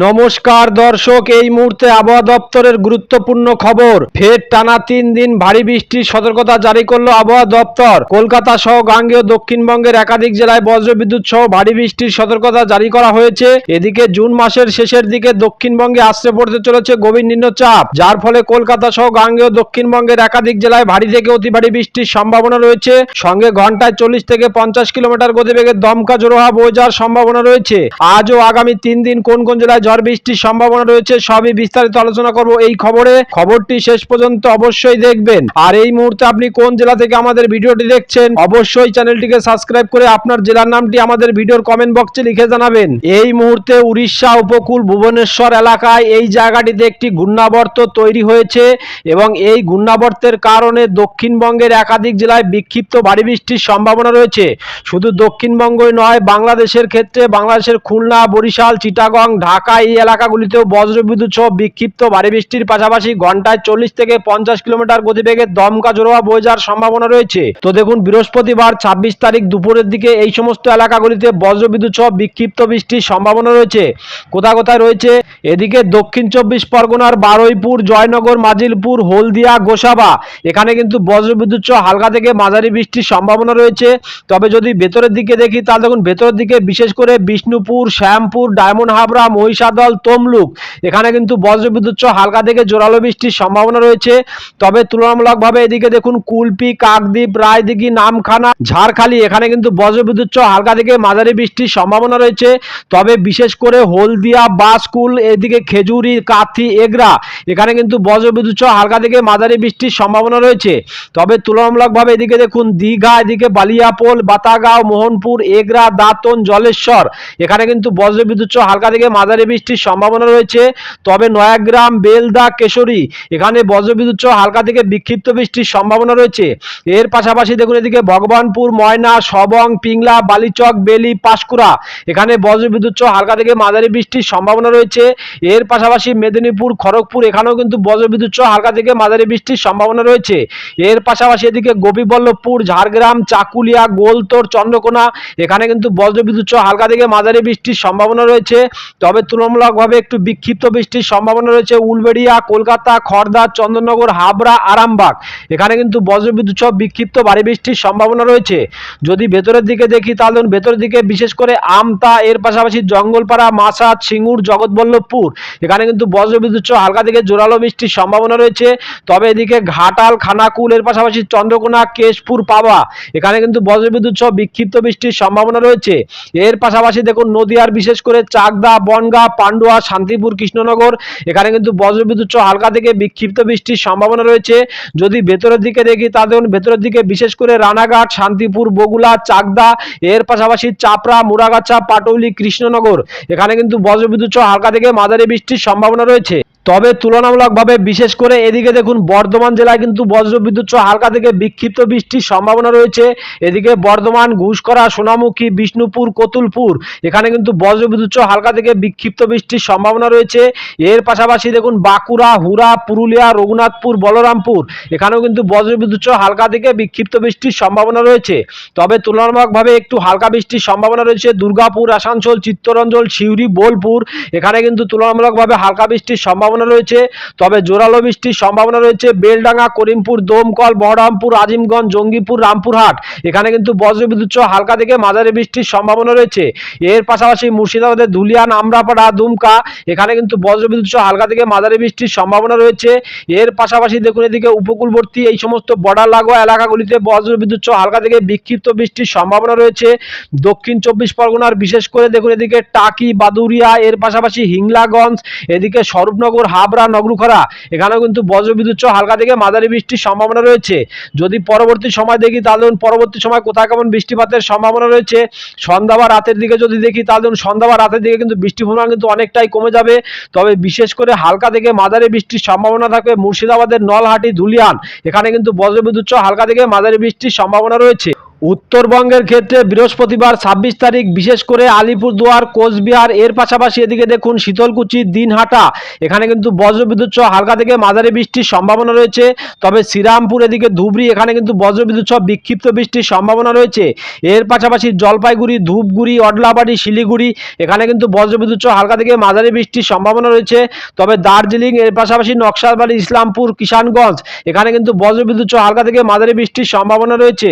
নমস্কার দর্শক, এই মুহূর্তে আবহাওয়া দপ্তরের গুরুত্বপূর্ণ খবর। ফের টানা তিন দিন ভারী বৃষ্টির সতর্কতা জারি করল আবহাওয়া দপ্তর। কলকাতা সহ গাঙ্গেয় দক্ষিণবঙ্গের একাধিক জেলায় বজ্রবিদ্যুৎ সহ ভারী বৃষ্টির সতর্কতা জারি করা হয়েছে। এদিকে জুন মাসের শেষের দিকে দক্ষিণবঙ্গে আসতে পড়তে চলেছে গভীর নিম্নচাপ। যার ফলে কলকাতা সহ গাঙ্গেয় দক্ষিণবঙ্গের একাধিক জেলায় ভারী থেকে অতি ভারী বৃষ্টির সম্ভাবনা রয়েছে। সঙ্গে ঘন্টায় চল্লিশ থেকে পঞ্চাশ কিলোমিটার গতিবেগে দমকা জোরোহা বয়ে যাওয়ার সম্ভাবনা রয়েছে। আজ ও আগামী তিন দিন কোন কোন জেলায় ঝড় বৃষ্টির সম্ভাবনা রয়েছে, সবই বিস্তারিত আলোচনা করব এই খবরে। খবরটি শেষ পর্যন্ত অবশ্যই দেখবেন। আর এই মুহূর্তে আপনি কোন জেলা থেকে আমাদের ভিডিওটি দেখছেন, অবশ্যই চ্যানেলটিকে সাবস্ক্রাইব করে আপনার জেলার নামটি আমাদের ভিডিওর কমেন্ট বক্সে লিখে জানাবেন। এই মুহূর্তে উড়িষ্যা উপকূল ভুবনেশ্বর এলাকায় এই জায়গাটিতে একটি ঘূর্ণাবর্ত তৈরি হয়েছে এবং এই ঘূর্ণাবর্তের কারণে দক্ষিণবঙ্গের একাধিক জেলায় বিক্ষিপ্ত ভারী বৃষ্টির সম্ভাবনা রয়েছে। শুধু দক্ষিণবঙ্গই নয়, বাংলাদেশের ক্ষেত্রে বাংলাদেশের খুলনা, বরিশাল, চিটাগং, ঢাকা এই এলাকাগুলিতেও বজ্রবিদ্যুৎ সহ বিক্ষিপ্ত ভারী বৃষ্টির পাশাপাশি ঘন্টায় চল্লিশ থেকে পঞ্চাশ কিলোমিটার গতিবেগে দমকা জোরোয়া বয়ে যাওয়ার সম্ভাবনা রয়েছে। তো দেখুন, বৃহস্পতিবার ছাব্বিশ তারিখ দুপুরের দিকে এই সমস্ত এলাকাগুলিতে বজ্রবিদ্যুৎ সহ বিক্ষিপ্ত বৃষ্টির সম্ভাবনা রয়েছে। কোথায় কোথায় রয়েছে? এদিকে দক্ষিণ চব্বিশ পরগনার বারুইপুর, জয়নগর, মাজিলপুর, হলদিয়া, গোসাবা। এখানে কিন্তু বজ্রবিদ্যুৎ সহ হালকা থেকে মাঝারি বৃষ্টির সম্ভাবনা রয়েছে। তবে যদি ভেতরের দিকে দেখি, তাহলে দেখুন, ভেতরের দিকে বিশেষ করে বিষ্ণুপুর, শ্যামপুর, ডায়মন্ড হাবড়া মহিষাদল তমলুক। এখানে কিন্তু বজ্রবিদ্যুৎ সহ হালকা থেকে জোরালো বৃষ্টির সম্ভাবনা রয়েছে। তবে তুলনামূলকভাবে এদিকে দেখুন, কুলপি, কাকদ্বীপ, রায়দিঘি, নামখানা, ঝাড়খালি, এখানে কিন্তু বজ্রবিদ্যুৎ সহ হালকা থেকে মাঝারি বৃষ্টির সম্ভাবনা রয়েছে। তবে বিশেষ করে হলদিয়া, বাসকুল, এদিকে খেজুরি, কাথি, এগরা, এখানে কিন্তু বজ্রবিদ্যুৎ সহ হালকা থেকে মাঝারি বৃষ্টির সম্ভাবনা রয়েছে। তবে তুলনামূলকভাবে এদিকে দেখুন, দীঘা, এদিকে বালিয়াপোল, বাতাগাঁও, মোহনপুর, এগরা, দাঁতন, জলেশ্বর, এখানে কিন্তু বজ্রবিদ্যুৎ সহ হালকা থেকে মাঝারি বৃষ্টির সম্ভাবনা রয়েছে। তবে নয়াগ্রাম, বেলদা, কেশরী এখানে বজ্রবিদ্যুৎ সহ হালকা থেকে বিক্ষিপ্ত বৃষ্টির সম্ভাবনা রয়েছে। এর পাশাপাশি দেখুন এদিকে ভগবানপুর, ময়না, সবং, পিংলা, বালিচক, বেলি, পাঁশকুড়া এখানে বজ্রবিদ্যুৎ সহ হালকা থেকে মাঝারি বৃষ্টির সম্ভাবনা রয়েছে। এর পাশাপাশি মেদিনীপুর, খড়গপুর এখানেও কিন্তু বজ্রবিদ্যুৎ সহ হালকা থেকে মাঝারি বৃষ্টির সম্ভাবনা রয়েছে। এর পাশাপাশি এদিকে গোপীবল্লভপুর, ঝাড়গ্রাম, চাকুলিয়া, গোলতোর, চন্দ্রকোনা এখানে কিন্তু বজ্রবিদ্যুৎ সহ হালকা থেকে মাঝারি বৃষ্টির সম্ভাবনা রয়েছে। তবে তুলনামূলকভাবে একটু বিক্ষিপ্ত বৃষ্টির সম্ভাবনা রয়েছে উলবেড়িয়া, কলকাতা খড়দা চন্দননগর হাবড়া, আরামবাগ। এখানে কিন্তু বজ্রবিদ্যুৎ সহ বিক্ষিপ্ত ভারী বৃষ্টির সম্ভাবনা রয়েছে। যদি ভেতরের দিকে দেখি, তাহলে ভেতরের দিকে বিশেষ করে আমতা, এর পাশাপাশি জঙ্গলপাড়া মাসাদ সিঙ্গুর, জগৎবল্লভপুর। এখানে কিন্তু বজ্রবিদ্যুৎ সহ হালকা থেকে জোরালো বৃষ্টির সম্ভাবনা রয়েছে। তবে এদিকে ঘাটাল, খানাকুল, এর পাশাপাশি চন্দ্রকোনা, কেশপুর পাবা এখানে কিন্তু বজ্রবিদ্যুৎ সহ বিক্ষিপ্ত বৃষ্টির সম্ভাবনা রয়েছে। এর পাশাপাশি দেখুন নদিয়ার বিশেষ করে চাকদা, বনগা পান্ডুয়া, শান্তিপুর, কৃষ্ণনগর। এখানে কিন্তু বজ্রবিদ্যুৎ সহ হালকা থেকে বিক্ষিপ্ত বৃষ্টির সম্ভাবনা রয়েছে। যদি ভেতরের দিকে দেখি তা দেখুন ভেতরের দিকে বিশেষ করে রানাঘাট, শান্তিপুর, বগুলা, চাকদা, এর পাশাপাশি চাপড়া মুরাগাছা পাটৌলি, কৃষ্ণনগর। এখানে কিন্তু বজ্রবিদ্যুৎ সহ হালকা থেকে মাঝারি বৃষ্টির সম্ভাবনা রয়েছে। তবে তুলনামূলকভাবে বিশেষ করে এদিকে দেখুন, বর্ধমান জেলায় কিন্তু বজ্রবিদ্যুৎ সহ হালকা থেকে বিক্ষিপ্ত বৃষ্টির সম্ভাবনা রয়েছে। এদিকে বর্ধমান ঘুষকরা সোনামুখী, বিষ্ণুপুর, কতুলপুর, এখানে কিন্তু বজ্রবিদ্যুৎ সহ হালকা থেকে বিক্ষিপ্ত বৃষ্টির সম্ভাবনা রয়েছে। এর পাশাপাশি দেখুন, বাঁকুড়া হুরা পুরুলিয়া, রঘুনাথপুর, বলরামপুর, এখানেও কিন্তু বজ্রবিদ্যুৎ সহ হালকা থেকে বিক্ষিপ্ত বৃষ্টির সম্ভাবনা রয়েছে। তবে তুলনামূলকভাবে একটু হালকা বৃষ্টির সম্ভাবনা রয়েছে দুর্গাপুর, আসানসোল চিত্তরঞ্জল সিউড়ি, বোলপুর, এখানে কিন্তু তুলনামূলকভাবে হালকা বৃষ্টির সম্ভাবনা রয়েছে। তবে জোরালো বৃষ্টির সম্ভাবনা রয়েছে বেলডাঙ্গা, করিমপুর, দমকল, বহরমপুর, আজিমগঞ্জ, জঙ্গিপুর, রামপুরহাট। এখানে কিন্তু বজ্রবিদ্যুৎ সহ হালকা থেকে মাঝারি বৃষ্টির সম্ভাবনা রয়েছে। এর পাশাপাশি মুর্শিদাবাদের ধুলিয়ান, আমরাপাড়া, দুমকা, এখানে কিন্তু বজ্রবিদ্যুৎ সহ হালকা থেকে মাঝারি বৃষ্টির সম্ভাবনা রয়েছে। এর পাশাপাশি দেখুন এদিকে উপকূলবর্তী এই সমস্ত বর্ডার লাগোয়া এলাকাগুলিতে বজ্রবিদ্যুৎ সহ হালকা থেকে বিক্ষিপ্ত বৃষ্টির সম্ভাবনা রয়েছে। দক্ষিণ চব্বিশ পরগনার বিশেষ করে দেখুন এদিকে টাকি, বাদুরিয়া, এর পাশাপাশি হিংলাগঞ্জ, এদিকে স্বরূপনগর হাবড়া, নগরুখরা। এখানেও কিন্তু বজ্রবিদ্যুৎ সহ হালকা থেকে মাঝারি বৃষ্টির সম্ভাবনা রয়েছে। যদি পরবর্তী সময় দেখি, তাহলে পরবর্তী সময় কোথায় কেমন বৃষ্টিপাতের সম্ভাবনা রয়েছে। সন্ধ্যা বা রাতের দিকে যদি দেখি, তাহলে সন্ধ্যা বা রাতের দিকে কিন্তু বৃষ্টির পরিমাণ কিন্তু অনেকটাই কমে যাবে। তবে বিশেষ করে হালকা থেকে মাঝারি বৃষ্টির সম্ভাবনা থাকবে মুর্শিদাবাদের নলহাটি, ধুলিয়ান। এখানে কিন্তু বজ্রবিদ্যুৎ সহ হালকা থেকে মাঝারি বৃষ্টির সম্ভাবনা রয়েছে। উত্তরবঙ্গের ক্ষেত্রে বৃহস্পতিবার ছাব্বিশ তারিখ, বিশেষ করে আলিপুরদুয়ার, কোচবিহার, এর পাশাপাশি এদিকে দেখুন শীতলকুচি, দিনহাটা। এখানে কিন্তু বজ্রবিদ্যুৎ সহ হালকা থেকে মাঝারি বৃষ্টির সম্ভাবনা রয়েছে। তবে শ্রীরামপুর এদিকে ধুবড়ি, এখানে কিন্তু বজ্রবিদ্যুৎ সহ বিক্ষিপ্ত বৃষ্টির সম্ভাবনা রয়েছে। এর পাশাপাশি জলপাইগুড়ি, ধূপগুড়ি, অডলাবাড়ি, শিলিগুড়ি, এখানে কিন্তু বজ্রবিদ্যুৎ সহ হালকা থেকে মাঝারি বৃষ্টির সম্ভাবনা রয়েছে। তবে দার্জিলিং, এর পাশাপাশি নকশালবাড়ি, ইসলামপুর, কিষানগঞ্জ, এখানে কিন্তু বজ্রবিদ্যুৎ সহ হালকা থেকে মাঝারি বৃষ্টির সম্ভাবনা রয়েছে।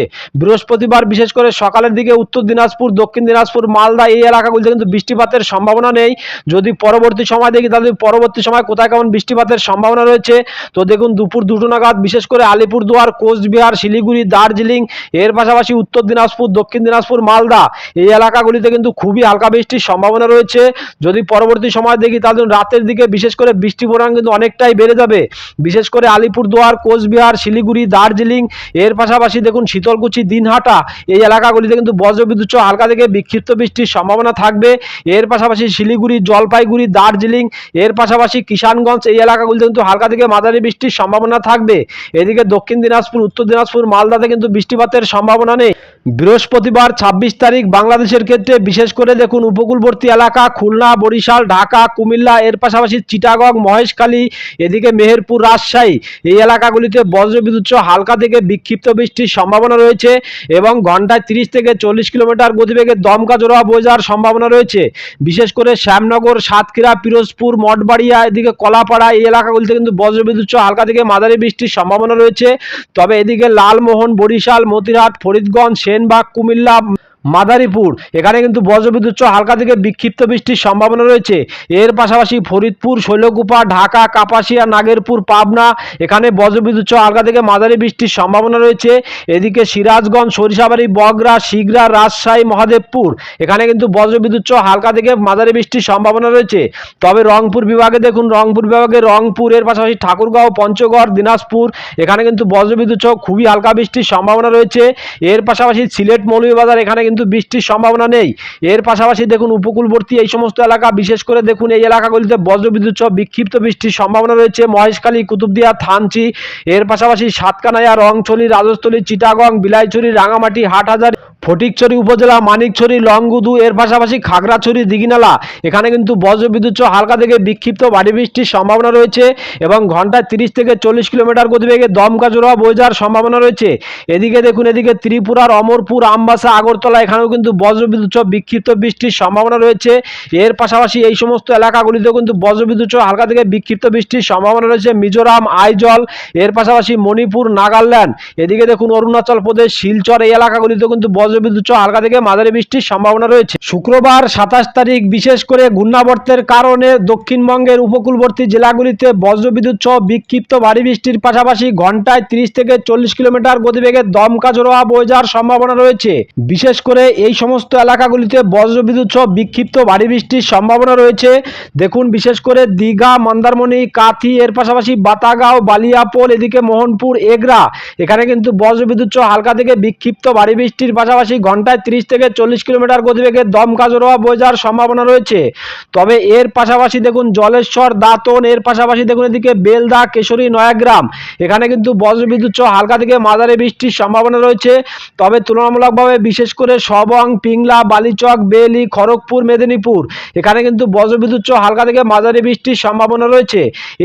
বৃহস্পতিবার, বিশেষ করে সকালের দিকে উত্তর দিনাজপুর, দক্ষিণ দিনাজপুর, মালদা এই এলাকাগুলিতে কিন্তু বৃষ্টিপাতের সম্ভাবনা নেই। যদি পরবর্তী সময় দেখি, তাহলে পরবর্তী সময় কোথায় কেমন বৃষ্টিপাতের সম্ভাবনা রয়েছে? তো দেখুন, দুপুর দুটো নাগাদ, বিশেষ করে আলিপুরদুয়ার, কোচবিহার, শিলিগুড়ি, দার্জিলিং, এর পাশাপাশি উত্তর দিনাজপুর, দক্ষিণ দিনাজপুর, মালদা এই এলাকাগুলিতে কিন্তু খুবই হালকা বৃষ্টির সম্ভাবনা রয়েছে। যদি পরবর্তী সময় দেখি, তাহলে রাতের দিকে বিশেষ করে বৃষ্টি পরিমাণ কিন্তু অনেকটাই বেড়ে যাবে। বিশেষ করে আলিপুরদুয়ার, কোচবিহার, শিলিগুড়ি, দার্জিলিং, এর পাশাপাশি দেখুন, শীতলকুচি, দিনহাটা এই এলাকাগুলিতে কিন্তু বজ্রবিদ্যুৎ সহ হালকা থেকে বিক্ষিপ্ত বৃষ্টির সম্ভাবনা থাকবে। এর পাশাপাশি শিলিগুড়ি, জলপাইগুড়ি, দার্জিলিং, এর পাশাপাশি কিষানগঞ্জ, এই এলাকাগুলিতে কিন্তু হালকা থেকে মাঝারি বৃষ্টির সম্ভাবনা থাকবে। এদিকে দক্ষিণ দিনাজপুর, উত্তর দিনাজপুর, মালদাতে কিন্তু বৃষ্টিপাতের সম্ভাবনা নেই। বৃহস্পতিবার ছাব্বিশ তারিখ বাংলাদেশের ক্ষেত্রে, বিশেষ করে দেখুন উপকূলবর্তী এলাকা খুলনা, বরিশাল, ঢাকা, কুমিল্লা, এর পাশাপাশি চিটাগং, মহেশখালী, এদিকে মেহেরপুর, রাজশাহী, এই এলাকাগুলিতে বজ্রবিদ্যুৎ হালকা থেকে বিক্ষিপ্ত বৃষ্টির সম্ভাবনা রয়েছে এবং ঘন্টায় তিরিশ থেকে চল্লিশ কিলোমিটার গতিবেগে দমকা জোড়া বয়ে যাওয়ার সম্ভাবনা রয়েছে। বিশেষ করে শ্যামনগর, সাতক্ষীরা, পিরোজপুর, মঠবাড়িয়া, এদিকে কলাপাড়া, এই এলাকাগুলিতে কিন্তু বজ্রবিদ্যুৎ হালকা থেকে মাঝারি বৃষ্টির সম্ভাবনা রয়েছে। তবে এদিকে লালমোহন, বরিশাল, মতিরহাট, ফরিদগঞ্জ সেনবাগ কুমিল্লা মাদারীপুর। এখানে কিন্তু বজ্রবিদ্যুৎ সহ হালকা থেকে বিক্ষিপ্ত বৃষ্টির সম্ভাবনা রয়েছে। এর পাশাপাশি ফরিদপুর, শৈলকুপা, ঢাকা, কাপাসিয়া, নাগেরপুর, পাবনা, এখানে বজ্রবিদ্যুৎ সহ হালকা থেকে মাঝারি বৃষ্টির সম্ভাবনা রয়েছে। এদিকে সিরাজগঞ্জ, সরিষাবাড়ি, বগরা, শিগরা, রাজশাহী, মহাদেবপুর, এখানে কিন্তু বজ্রবিদ্যুৎ সহ হালকা থেকে মাঝারি বৃষ্টির সম্ভাবনা রয়েছে। তবে রংপুর বিভাগে দেখুন, রংপুর বিভাগে রংপুর এর পাশাপাশি ঠাকুরগাঁও, পঞ্চগড়, দিনাজপুর, এখানে কিন্তু বজ্রবিদ্যুৎ সহ খুবই হালকা বৃষ্টির সম্ভাবনা রয়েছে। এর পাশাপাশি সিলেট, মৌলভীবাজার, এখানে কিন্তু বৃষ্টির সম্ভাবনা নেই। এর পাশাপাশি দেখুন, উপকূলবর্তী এই সমস্ত এলাকা, বিশেষ করে দেখুন, এই এলাকাগুলিতে বজ্রবিদ্যুৎ সহ বিক্ষিপ্ত বৃষ্টির সম্ভাবনা রয়েছে। মহেশখালী, কুতুবদিয়া, থানচি, এর পাশাপাশি সাতকানায়া রংছলি রাজস্থলী, চিটাগং, বিলাইছড়ি, রাঙামাটি, হাটহাজার ফটিকছড়ি উপজেলা, মানিকছড়ি, লংগুদু, এর পাশাপাশি খাগড়াছড়ি, দিঘিনালা। এখানে কিন্তু বজ্রবিদ্যুৎ সহ হালকা থেকে বিক্ষিপ্ত ভারী বৃষ্টির সম্ভাবনা রয়েছে এবং ঘন্টায় তিরিশ থেকে চল্লিশ কিলোমিটার গতিবেগে দমকা জোড়া বয়ে যাওয়ার সম্ভাবনা রয়েছে। এদিকে দেখুন, এদিকে ত্রিপুরার অমরপুর আমবাসা, আগরতলা, এখানেও কিন্তু বজ্রবিদ্যুৎ সহ বিক্ষিপ্ত বৃষ্টির সম্ভাবনা রয়েছে। এর পাশাপাশি এই সমস্ত এলাকাগুলিতেও কিন্তু বজ্রবিদ্যুৎ সহ হালকা থেকে বিক্ষিপ্ত বৃষ্টির সম্ভাবনা রয়েছে। মিজোরাম, আইজল, এর পাশাপাশি মণিপুর, নাগাল্যান্ড। এদিকে দেখুন, অরুণাচল প্রদেশ, শিলচর এই এলাকাগুলিতেও কিন্তু বজ্রবিদ্যুৎ হালকা থেকে মাঝারি বৃষ্টির সম্ভাবনা রয়েছে। শুক্রবার সাতাশ তারিখ, বিশেষ করে ঘূর্ণাবর্তের কারণে দক্ষিণবঙ্গের উপকূলবর্তী জেলাগুলিতে বজ্রবিদ্যুৎ সহ বিক্ষিপ্ত ভারী বৃষ্টির পাশাপাশি ঘন্টায় তিরিশ থেকে চল্লিশ কিলোমিটার গতিবেগে দমকা জোড়া বয়ে যাওয়ার সম্ভাবনা রয়েছে। বিশেষ করে এই সমস্ত এলাকাগুলিতে বজ্রবিদ্যুৎ সহ বিক্ষিপ্ত ভারী বৃষ্টির সম্ভাবনা রয়েছে। দেখুন, বিশেষ করে দীঘা, মন্দারমণি, কাথি, এর পাশাপাশি বাতাগাঁও, বালিয়াপোল, এদিকে মোহনপুর, এগরা। এখানে কিন্তু বজ্রবিদ্যুৎ সহ হালকা থেকে বিক্ষিপ্ত ভারী বৃষ্টির পাশাপাশি ঘন্টায় তিরিশ থেকে চল্লিশ কিলোমিটার গতিবেগে দমকা জোড়া যাওয়ার সম্ভাবনা রয়েছে। তবে এর পাশাপাশি দেখুন জলেশ্বর, দাঁতন, এর পাশাপাশি দেখুন এদিকে বেলদা, কেশরী, নয়াগ্রাম। এখানে কিন্তু বজ্রবিদ্যুৎ সহ হালকা থেকে মাঝারি বৃষ্টির সম্ভাবনা রয়েছে। তবে তুলনামূলকভাবে বিশেষ করে সবং, পিংলা, বালিচক, বেলি, খড়গপুর, মেদিনীপুর, এখানে কিন্তু বজ্রবিদ্যুৎ সহ হালকা থেকে মাঝারি বৃষ্টির সম্ভাবনা রয়েছে।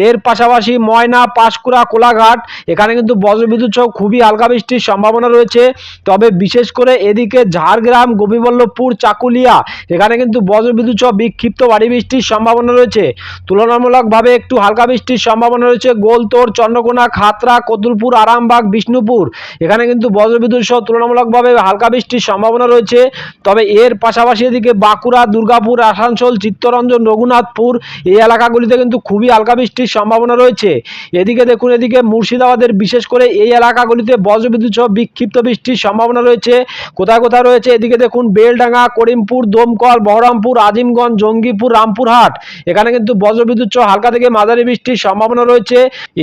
এর পাশাপাশি ময়না, পাঁশকুড়া, কোলাঘাট, এখানে কিন্তু বজ্রবিদ্যুৎ সহ খুবই হালকা বৃষ্টির সম্ভাবনা রয়েছে। তবে বিশেষ করে এদিকে ঝাড়গ্রাম, গোপীবল্লভপুর, চাকুলিয়া, এখানে কিন্তু বজ্রবিদ্যুৎ সহ বিক্ষিপ্ত ভারী বৃষ্টির সম্ভাবনা রয়েছে। তুলনামূলকভাবে একটু হালকা বৃষ্টির সম্ভাবনা রয়েছে গোলতোড় চন্দ্রকোনা, খাতড়া কতুলপুর আরামবাগ, বিষ্ণুপুর। এখানে কিন্তু বজ্রবিদ্যুৎ সহ তুলনামূলকভাবে হালকা বৃষ্টির সম্ভাবনা রয়েছে। তবে এর পাশাপাশি এদিকে বাঁকুড়া, দুর্গাপুর, আসানসোল, চিত্তরঞ্জন, রঘুনাথপুর এই এলাকাগুলিতে কিন্তু খুবই হালকা বৃষ্টির সম্ভাবনা রয়েছে। এদিকে দেখুন, এদিকে মুর্শিদাবাদের বিশেষ করে এই এলাকাগুলিতে বজ্রবিদ্যুৎ সহ বিক্ষিপ্ত বৃষ্টির সম্ভাবনা রয়েছে। কোথায় কোথায় রয়েছে? এদিকে দেখুন, বেলডাঙ্গা, করিমপুর, দমকল, বহরমপুর, আজিমগঞ্জ, জঙ্গিপুর, রামপুরহাট। এখানে কিন্তু বজ্রবিদ্যুৎ সহ হালকা থেকে মাঝারি বৃষ্টির সম্ভাবনা রয়েছে।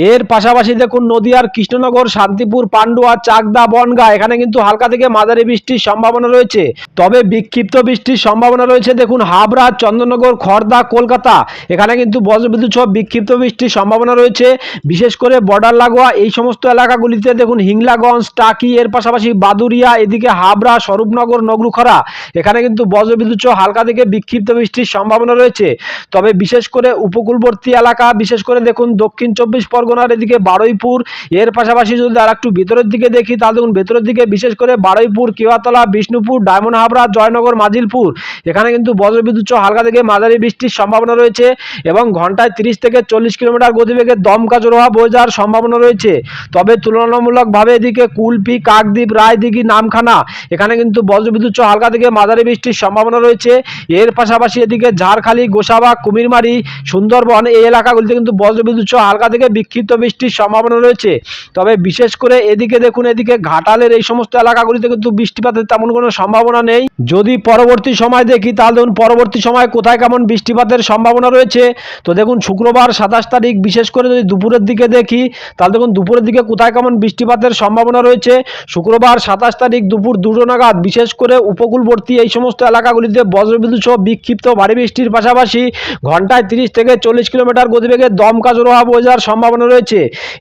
এর পাশাপাশি দেখুন, নদিয়ার কৃষ্ণনগর, শান্তিপুর, পান্ডুয়া, চাকদা, বনগা, এখানে কিন্তু হালকা থেকে মাঝারি বৃষ্টির সম্ভাবনা রয়েছে। তবে বিক্ষিপ্ত বৃষ্টির সম্ভাবনা রয়েছে, দেখুন, হাবড়া, চন্দননগর খড়দা কলকাতা, এখানে কিন্তু বজ্রবিদ্যুৎ সহ বিক্ষিপ্ত বৃষ্টির সম্ভাবনা রয়েছে। বিশেষ করে বর্ডার লাগোয়া এই সমস্ত এলাকাগুলিতে দেখুন, হিংলাগঞ্জ, টাকি, এর পাশাপাশি বাদুরিয়া এদিকে হাবড়া স্বরূপনগর, নগরুখরা। এখানে কিন্তু বজ্রবিদ্যুৎ সহ হালকা থেকে বিক্ষিপ্ত বৃষ্টির সম্ভাবনা রয়েছে। তবে বিশেষ করে উপকূলবর্তী এলাকা, বিশেষ করে দেখুন দক্ষিণ চব্বিশ পরগনার এদিকে বারুইপুর। এর পাশাপাশি যদি আর একটু ভেতরের দিকে দেখি, তাহলে দেখুন ভেতরের দিকে বিশেষ করে বারুইপুর, কেওয়াতলা, বিষ্ণুপুর, ডায়মন্ড হাবড়া, জয়নগর, মাজিলপুর। এখানে কিন্তু বজ্রবিদ্যুৎ সহ হালকা থেকে মাঝারি বৃষ্টির সম্ভাবনা রয়েছে এবং ঘন্টায় তিরিশ থেকে চল্লিশ কিলোমিটার গতিবেগে দমকা জোরোহা বয়ে যাওয়ার সম্ভাবনা রয়েছে। তবে তুলনামূলকভাবে এদিকে কুলপি, কাকদ্বীপ, রায়দিঘি, নামখানা এখানে কিন্তু বজ্রবিদ্যুৎ হালকা থেকে মাঝারি বৃষ্টির সম্ভাবনা রয়েছে। এর পাশাপাশি এদিকে ঝাড়খালি, গোসাবা, কুমিরমারি, সুন্দরবন এই এলাকাগুলিতে কিন্তু বজ্রবিদ্যুৎ হালকা থেকে বিক্ষিপ্ত বৃষ্টির সম্ভাবনা রয়েছে। তবে বিশেষ করে এদিকে দেখুন, এদিকে ঘাটালের এই সমস্ত এলাকাগুলিতে কিন্তু বৃষ্টিপাতের তেমন কোনো সম্ভাবনা নেই। যদি পরবর্তী সময় দেখি, তাহলে দেখুন, পরবর্তী সময় কোথায় কেমন বৃষ্টিপাতের সম্ভাবনা রয়েছে। তো দেখুন, শুক্রবার সাতাশ তারিখ, বিশেষ করে যদি দুপুরের দিকে দেখি, তাহলে দেখুন, দুপুরের দিকে কোথায় কেমন বৃষ্টিপাতের সম্ভাবনা রয়েছে। শুক্রবার সাতাশ তারিখ দুপুর দুটো নাগাদ বিশেষ করে উপকূলবর্তী এই সমস্ত এলাকাগুলিতে বজ্রবিদ্যুৎ সহ বিক্ষিপ্ত ভারী বৃষ্টির পাশাপাশি ঘন্টায় তিরিশ থেকে চল্লিশ কিলোমিটার গতিবেগে দমকা জোরোহা যাওয়ার সম্ভাবনা রয়েছে।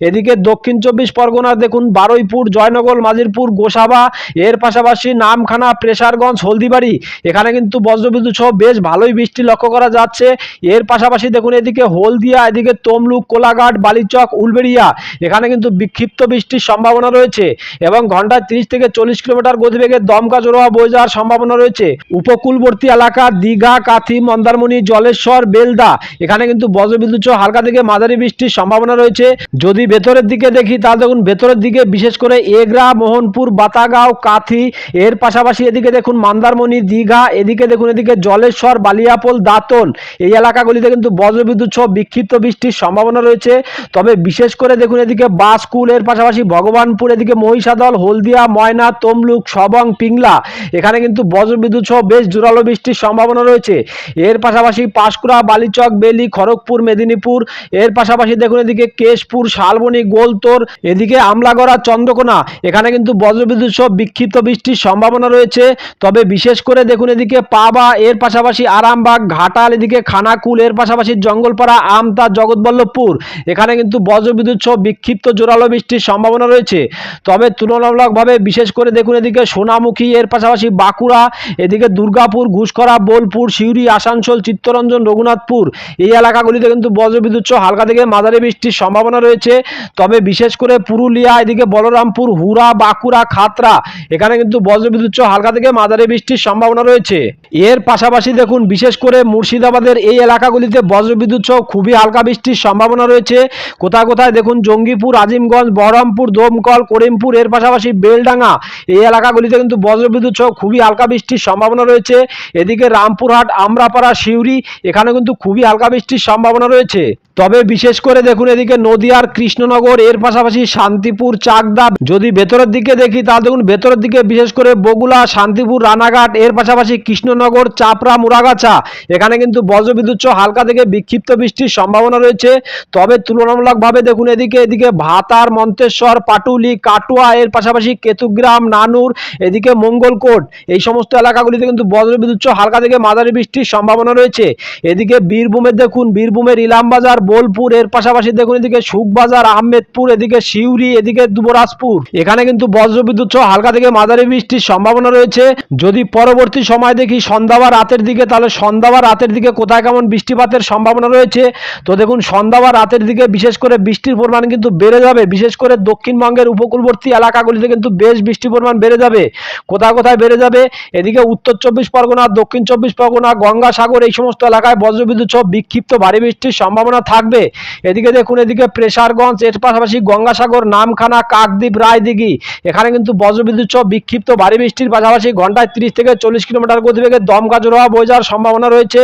এদিকে দক্ষিণ চব্বিশ পরগনার দেখুন, বারুইপুর, জয়নগর, মাজিরপুর, গোসাবা, এর পাশাপাশি নামখানা, প্রেসারগঞ্জ, হলদিবাড়ি, এখানে কিন্তু বজ্রবিদ্যুৎ সহ বেশ ভালোই বৃষ্টি লক্ষ্য করা যাচ্ছে। এর পাশাপাশি দেখুন, এদিকে হলদিয়া, এদিকে তমলুক, কোলাঘাট, বালিচক, উলবেড়িয়া, এখানে কিন্তু বিক্ষিপ্ত বৃষ্টির সম্ভাবনা রয়েছে এবং ঘন্টায় তিরিশ থেকে চল্লিশ কিলোমিটার গতিবেগে দমকা জোরোহা বয়ে যাওয়ার সম্ভাবনা রয়েছে। উপকূলবর্তী এলাকা দীঘা, কাথি, মন্দারমণি, জলেশ্বর, বেলদা। এখানে কিন্তু বজ্রবিদ্যুৎ সহ হালকা থেকে মাঝারি বৃষ্টির সম্ভাবনা রয়েছে। যদি ভেতরের দিকে দেখি, তাহলে দেখুন ভেতরের দিকে বিশেষ করে এগরা, মোহনপুর, বাতাগাঁও, কাথি। এর পাশাপাশি এদিকে দেখুন মন্দারমণি, দীঘা, এদিকে দেখুন এদিকে জলেশ্বর, বালিয়াপোল, দাতন। এই এলাকাগুলিতে কিন্তু বজ্রবিদ্যুৎ সহ বিক্ষিপ্ত বৃষ্টির সম্ভাবনা রয়েছে। তবে বিশেষ করে দেখুন এদিকে বাসকুল এর পাশাপাশি ভগবানপুর, এদিকে মহিষাদল, হলদিয়া, ময়না, তমলুক সবং পিংলা। এখানে কিন্তু বজ্রবিদ্যুৎ সহ বেশ জোরালো বৃষ্টির সম্ভাবনা রয়েছে। এর পাশাপাশি পাঁশকুড়া, বালিচক, বেলি, খড়গপুর, মেদিনীপুর, এর পাশাপাশি দেখুন এদিকে কেশপুর, শালবনি, গোলতোর, এদিকে আমলাগড়া, চন্দ্রকোনা। এখানে কিন্তু বজ্রবিদ্যুৎ সহ বিক্ষিপ্ত বৃষ্টির সম্ভাবনা রয়েছে। তবে বিশেষ করে দেখুন এদিকে পাবা, এর পাশাপাশি আরামবাগ, ঘাটাল, এদিকে খানাকুল, এর পাশাপাশি জঙ্গলপাড়া, আমতা, জগৎবল্লভপুর। এখানে কিন্তু বজ্রবিদ্যুৎ সহ বিক্ষিপ্ত জোরালো বৃষ্টির সম্ভাবনা রয়েছে। তবে তুলনামূলকভাবে বিশেষ করে দেখুন এদিকে সোনামুখী, এর পাশাপাশি বাঁকুড়া, এদিকে দুর্গাপুর ঘুষকরা বোলপুর, সিউড়ি, আসানসোল, চিত্তরঞ্জন, রঘুনাথপুর। এই এলাকাগুলিতে কিন্তু বজ্রবিদ্যুৎ হালকা থেকে মাঝারি বৃষ্টির সম্ভাবনা রয়েছে। তবে বিশেষ করে পুরুলিয়া, এদিকে বলরামপুর হুরা বাঁকুড়া খাতরা এখানে কিন্তু বজ্রবিদ্যুৎ হালকা থেকে মাঝারি বৃষ্টির সম্ভাবনা রয়েছে। এর পাশাপাশি দেখুন, বিশেষ করে মুর্শিদাবাদের এই এলাকাগুলিতে বজ্রবিদ্যুৎ সহ খুবই হালকা বৃষ্টির সম্ভাবনা রয়েছে। কোথায় কোথায় দেখুন, জঙ্গিপুর, আজিমগঞ্জ, বহরমপুর, দমকল, করিমপুর, এর পাশাপাশি বেলডাঙ্গা, এই এলাকাগুলিতে কিন্তু বজ্রবিদ্যুৎ সহ খুবই হালকা বৃষ্টির সম্ভাবনা রয়েছে। এদিকে রামপুরহাট, আমরাপাড়া, সিউড়ি, এখানে কিন্তু খুবই হালকা বৃষ্টির সম্ভাবনা রয়েছে। তবে বিশেষ করে দেখুন এদিকে নদিয়ার, কৃষ্ণনগর, এর পাশাপাশি শান্তিপুর, চাকদা। যদি ভেতরের দিকে দেখি, তাহলে দেখুন ভেতরের দিকে বিশেষ করে বগুলা শান্তিপুর, রানাঘাট, এর পাশাপাশি কৃষ্ণনগর, চাপড়া, মুরাগাছা, এখানে কিন্তু বজ্রবিদ্যুৎ সহ হালকা থেকে বিক্ষিপ্ত বৃষ্টির সম্ভাবনা রয়েছে। তবে তুলনামূলকভাবে দেখুন এদিকে এদিকে ভাতার, মন্তেশ্বর, পাটুলি, কাটুয়া, এর পাশাপাশি কেতুগ্রাম, নানুর এদিকে মঙ্গলকোট এই সমস্ত এলাকাগুলিতে কিন্তু বজ্রবিদ্যুৎ সহ হালকা থেকে মাঝারি বৃষ্টির সম্ভাবনা রয়েছে। এদিকে বীরভূমের দেখুন, বীরভূমের ইলামবাজার, বোলপুর, এর পাশাপাশি দেখুন এদিকে সুখবাজার, আহমেদপুর, এদিকে সিউড়ি, এদিকে দুবরাজপুর। এখানে কিন্তু বজ্রবিদ্যুৎ সহ হালকা থেকে মাঝারি বৃষ্টির সম্ভাবনা রয়েছে। যদি পরবর্তী সময় দেখি সন্ধ্যা বা রাতের দিকে, তাহলে সন্ধ্যা বা রাতের দিকে কোথায় কেমন বৃষ্টিপাতের সম্ভাবনা রয়েছে? তো দেখুন, সন্ধ্যা বা রাতের দিকে বিশেষ করে বৃষ্টির পরিমাণ কিন্তু বেড়ে যাবে। বিশেষ করে দক্ষিণবঙ্গের উপকূলবর্তী এলাকাগুলিতে কিন্তু বেশ বৃষ্টির পরিমাণ বেড়ে যাবে। কোথায় কোথায় বেড়ে যাবে? এদিকে উত্তর চব্বিশ পরগনা, দক্ষিণ চব্বিশ পরগনা গঙ্গাসাগর এই সমস্ত এলাকায় বজ্রবিদ্যুৎ সহ বিক্ষিপ্ত ভারী বৃষ্টির সম্ভাবনা থাকবে। এদিকে দেখুন, এদিকে প্রেসারগঞ্জ, এর পাশাপাশি গঙ্গাসাগর নামখানা, কাকদ্বীপ, রায়দিঘি, এখানে কিন্তু বজ্রবিদ্যুৎ সহ বিক্ষিপ্ত ভারী বৃষ্টির পাশাপাশি ঘন্টায় তিরিশ থেকে চল্লিশ কিলোমিটার গতিবেগে দমকা জোড়া বয়ে যাওয়ার সম্ভাবনা রয়েছে।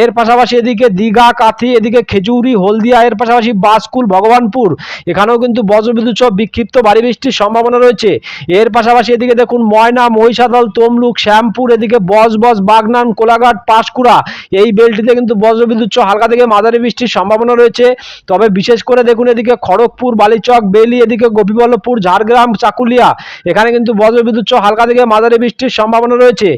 এর পাশাপাশি এদিকে দীঘা, কাথি, এদিকে খেজুরি, হলদিয়া, এর পাশাপাশি বাসকুল, ভগবানপুর, এখানেও কিন্তু বজ্রবিদ্যুৎ সহ বিক্ষিপ্ত ভারী বৃষ্টির সম্ভাবনা রয়েছে। এর পাশাপাশি এদিকে দেখুন ময়না, মহিষাদল, তমলুক, শ্যামপুর, এদিকে বজবজ বাগনান, কোলাঘাট, পাঁশকুড়া। এই বেলটিতে কিন্তু বজ্রবিদ্যুৎ হালকা থেকে মাঝারি বৃষ্টির সম্ভাবনা রয়েছে। তবে বিশেষ করে দেখুন এদিকে খড়গপুর, বালিচক, বেলি, এদিকে গোপীবল্লভপুর, ঝাড়গ্রাম, চাকুলিয়া। এখানে কিন্তু বজ্রবিদ্যুৎ হালকা থেকে মাঝারি বৃষ্টির সম্ভাবনা রয়েছে।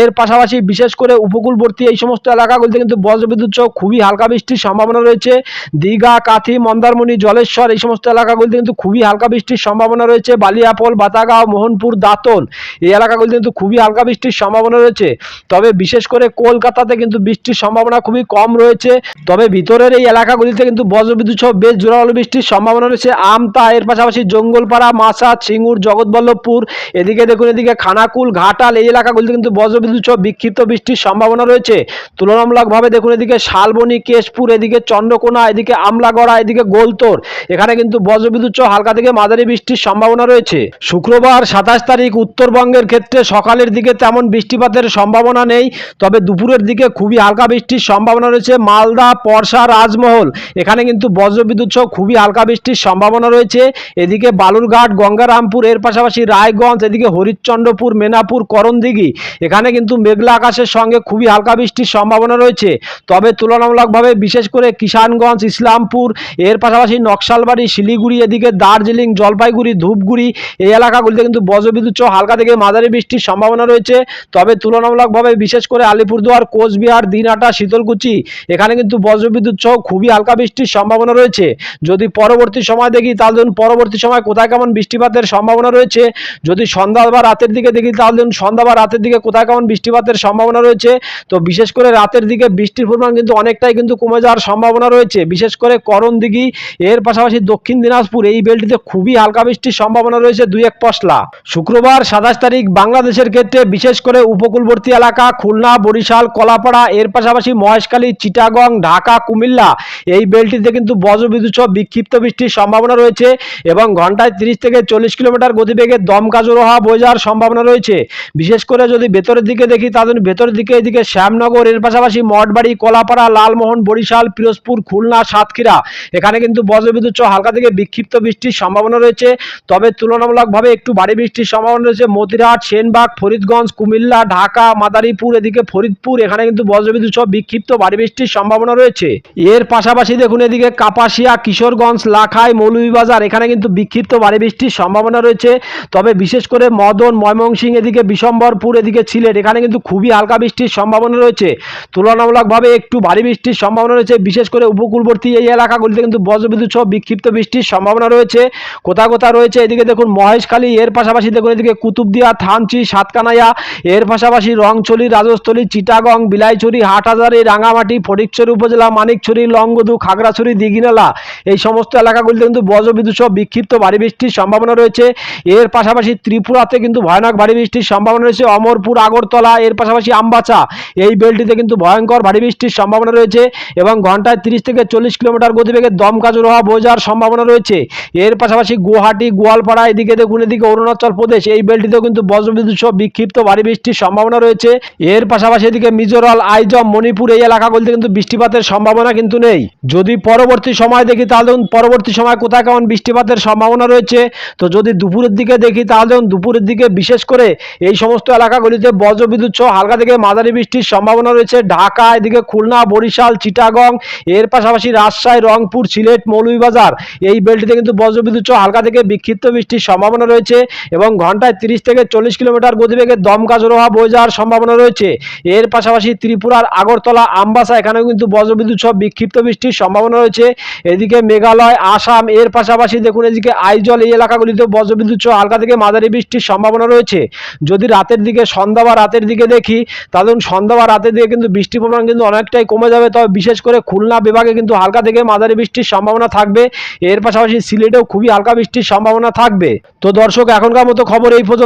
এর পাশাপাশি বিশেষ করে উপকূলবর্তী এই সমস্ত এলাকাগুলিতে কিন্তু বজ্রবিদ্যুৎ খুবই হালকা বৃষ্টির সম্ভাবনা রয়েছে। দীঘা, কাথি, মন্দারমণি, জলেশ্বর এই সমস্ত এলাকাগুলিতে কিন্তু খুবই হালকা বৃষ্টির সম্ভাবনা রয়েছে। বালিয়াপোল, বাতাগাঁও, মোহনপুর, দাঁতন। এই এলাকাগুলিতে কিন্তু খুবই হালকা বৃষ্টির সম্ভাবনা রয়েছে। তবে বিশেষ করে কলকাতাতে কিন্তু বৃষ্টির সম্ভাবনা খুবই কম রয়েছে। তবে ভিতরের এই এলাকাগুলিতে কিন্তু বজ্রবিদ্যুৎ সহ বেশ জোরালো বৃষ্টির সম্ভাবনা রয়েছে। আমতা, এর পাশাপাশি জঙ্গলপাড়া মাসা ছিঙ্গুর জগৎবল্লভপুর, এদিকে দেখুন এদিকে খানাকুল, ঘাটাল, এই এলাকাগুলিতে কিন্তু বজ্রবিদ্যুৎ সহ বিক্ষিপ্ত বৃষ্টির সম্ভাবনা রয়েছে। তুলনামূলকভাবে দেখুন এদিকে শালবনি, কেশপুর, এদিকে চন্দ্রকোনা, এদিকে আমলাগড়া, এদিকে গোলতোর, এখানে কিন্তু বজ্রবিদ্যুৎ সহ হালকা থেকে মাঝারি বৃষ্টির সম্ভাবনা রয়েছে। শুক্রবার সাতাশ তারিখ উত্তরবঙ্গের ক্ষেত্রে সকালের দিকে তেমন বৃষ্টিপাতের সম্ভাবনা নেই, তবে দুপুরের দিকে খুবই হালকা বৃষ্টির সম্ভাবনা রয়েছে। মালদা পরশা রাজমহল, এখানে কিন্তু বজ্রবিদ্যুৎ সহ খুবই হালকা বৃষ্টির সম্ভাবনা রয়েছে। এদিকে বালুরঘাট, গঙ্গারামপুর, এর পাশাপাশি রায়গঞ্জ, এদিকে হরিশ্চন্দ্রপুর, মেনাপুর, করণদিঘি, এখানে কিন্তু মেঘলা আকাশের সঙ্গে খুবই হালকা বৃষ্টির সম্ভাবনা রয়েছে। তবে তুলনামূলকভাবে বিশেষ করে কিষানগঞ্জ, ইসলামপুর, এর পাশাপাশি নকশালবাড়ি, শিলিগুড়ি, এদিকে দার্জিলিং, জলপাইগুড়ি, ধূপগুড়ি, এই এলাকাগুলিতে কিন্তু বজ্রবিদ্যুৎ সহ হালকা থেকে মাঝারি বৃষ্টির সম্ভাবনা রয়েছে। তবে তুলনামূলকভাবে বিশেষ করে আলিপুরদুয়ার, কোচবিহার, দিনহাটা, শীতলকুচি, এখানে কিন্তু বজ্রবিদ্যুৎ সহ খুবই হালকা বৃষ্টির সম্ভাবনা রয়েছে। যদি পরবর্তী সময় দেখি, তাহলে ধরুন পরবর্তী সময় কোথায় কেমন বৃষ্টিপাতের সম্ভাবনা রয়েছে। যদি সন্ধ্যা বা রাতের দিকে দেখি, তাহলে ধরুন সন্ধ্যা বা রাতের দিকে কোথায় কেমন বৃষ্টিপাতের সম্ভাবনা রয়েছে। তো বিশেষ করে রাতের দিকে বৃষ্টির পরিমাণ কিন্তু অনেকটাই কিন্তু কমে যাওয়ার সম্ভাবনা রয়েছে। বিশেষ করে করণদিঘি, এর পাশাপাশি দক্ষিণ দিনাজপুর, এই বেলটিতে খুবই হালকা বৃষ্টির সম্ভাবনা রয়েছে দুই এক পশলা। শুক্রবার সাতাশ তারিখ বাংলাদেশের ক্ষেত্রে বিশেষ করে উপকূলবর্তী এলাকা খুলনা, বরিশাল, কলাপাড়া, এর পাশাপাশি মহেশখালী, চিটাগং, ঢাকা, কুমিল্লা এই বেলটিতে কিন্তু বজ্রবিদ্যুৎ সহ বিক্ষিপ্ত বৃষ্টির সম্ভাবনা রয়েছে এবং ঘন্টায় তিরিশ থেকে চল্লিশ কিলোমিটার গতিবেগে দমকা জোর হওয়া বয়ে যাওয়ার সম্ভাবনা রয়েছে। বিশেষ করে যদি ভেতরের দিকে দেখি, তাহলে ভেতরের দিকে এদিকে শ্যামনগর, এর পাশাপাশি মঠবাড়ি, কলাপাড়া, লালমোহন, বরিশাল, পিরোজপুর, খুলনা, সাতক্ষীরা এখানে কিন্তু বজ্রবিদ্যুৎ সহ হালকা থেকে বিক্ষিপ্ত বৃষ্টির সম্ভাবনা রয়েছে। তবে তুলনামূলকভাবে একটু ভারী বৃষ্টির সম্ভাবনা রয়েছে মতিরহাট সেনবাগ, ফরিদগঞ্জ, কুমিল্লা, ঢাকা, মাদারীপুর, এদিকে ফরিদপুর, এখানে কিন্তু বজ্রবিদ্যুৎ সহ বিক্ষিপ্ত ভারী বৃষ্টির সম্ভাবনা রয়েছে। এর পাশাপাশি দেখুন এদিকে কাপাসিয়া, কিশোরগঞ্জ, লাখাই, মৌলভীবাজার, এখানে কিন্তু বিক্ষিপ্ত ভারী বৃষ্টির সম্ভাবনা রয়েছে। তবে বিশেষ করে মদন ময়মনসিং এদিকে বিশম্বরপুর, এদিকে সিলেট, এখানে কিন্তু খুবই হালকা বৃষ্টির সম্ভাবনা রয়েছে। তুলনামূলকভাবে একটু ভারী বৃষ্টির সম্ভাবনা রয়েছে। বিশেষ করে উপকূলবর্তী এই এলাকাগুলিতে কিন্তু বজ্রবিদ্যুৎ সহ বিক্ষিপ্ত বৃষ্টির সম্ভাবনা রয়েছে। কোথাও কোথাও রয়েছে? এদিকে দেখুন মহেশখালী, এর পাশাপাশি দেখুন এদিকে কুতুবদিয়া, থানচি, সাতকানাইয়া, এর পাশাপাশি রংছলি রাজস্থলী, চিটাগং, বিলাইছড়ি, হাটহাজারি, রাঙামাটি, ফটিকছড়ি উপজেলা, মানিকছড়ি, লংগদু, খাগড়াছড়ি, দিঘিনালা। এই সমস্ত এলাকাগুলিতে কিন্তু বজ্রবিদ্যুৎ সহ বিক্ষিপ্ত ভারী বৃষ্টির সম্ভাবনা রয়েছে। এর পাশাপাশি ত্রিপুরাতে কিন্তু ভয়ানক ভারী বৃষ্টির সম্ভাবনা রয়েছে। অমরপুর, আগরতলা, এর পাশাপাশি আমবাচা। এই বেলটিতে কিন্তু ভয়ঙ্কর ভারী বৃষ্টির সম্ভাবনা রয়েছে এবং ঘন্টায় তিরিশ থেকে চল্লিশ কিলোমিটার গতিবেগে দমকা জোর হওয়া বয়ে সম্ভাবনা রয়েছে। এর পাশাপাশি গুয়াহাটি, গোয়ালপাড়া, এদিকে দেখুন এদিকে অরুণাচল প্রদেশ, এই বেলটিতেও কিন্তু বজ্রবিদ্যুৎ সহ বিক্ষিপ্ত ভারী বৃষ্টির সম্ভাবনা রয়েছে। এর পাশাপাশি এদিকে মিজোরাল আইজম, মণিপুর এই এলাকাগুলিতে কিন্তু বৃষ্টিপাতের সম্ভাবনা কিন্তু নেই। যদি পরবর্তী সময় দেখি তাহলে পরবর্তী সময় কোথায় কেমন বৃষ্টিপাতের সম্ভাবনা রয়েছে। তো যদি দুপুরের দিকে দেখি তাহলে দুপুরের দিকে বিশেষ করে এই সমস্ত এলাকাগুলিতে বজ্রবিদ্যুৎ সহ হালকা থেকে মাঝারি বৃষ্টির সম্ভাবনা রয়েছে। ঢাকা, এদিকে খুলনা, বরিশাল, চিটাগং, এর পাশাপাশি রাজশাহী, রংপুর, সিলেট, মৌলভীবাজার এই বেল্টিতে কিন্তু বজ্রবিদ্যুৎ সহ হালকা থেকে বিক্ষিপ্ত বৃষ্টির সম্ভাবনা রয়েছে এবং ঘন্টায় তিরিশ থেকে চল্লিশ কিলোমিটার গতিবেগে দমকা জোর হওয়া বয়ে যাওয়ার সম্ভাবনা রয়েছে। এর পাশাপাশি ত্রিপুরার আগরতলা, আমবাসা, এখানেও কিন্তু বজ্রবিদ্যুৎ সহ বিক্ষিপ্ত বৃষ্টির সম্ভাবনা রয়েছে। এদিকে মেঘালয়, আসাম, এর পাশাপাশি দেখুন এদিকে আইজল, এই এলাকাগুলিতে বজ্রবিদ্যুৎ সহ হালকা থেকে মাঝারি বৃষ্টির সম্ভাবনা রয়েছে। যদি রাতের দিকে, সন্ধ্যা বা রাতের দিকে দেখি, তাহলে সন্ধ্যা বা রাতের দিকে কিন্তু বৃষ্টির পরিমাণ কিন্তু অনেকটাই কমে যাবে। তবে বিশেষ করে খুলনা বিভাগে কিন্তু হালকা থেকে মাঝারি বৃষ্টির সম্ভাবনা থাকবে। এর পাশাপাশি সিলেটেও খুবই হালকা বৃষ্টির সম্ভাবনা থাকবে। তো দর্শক, এখনকার মতো খবর এই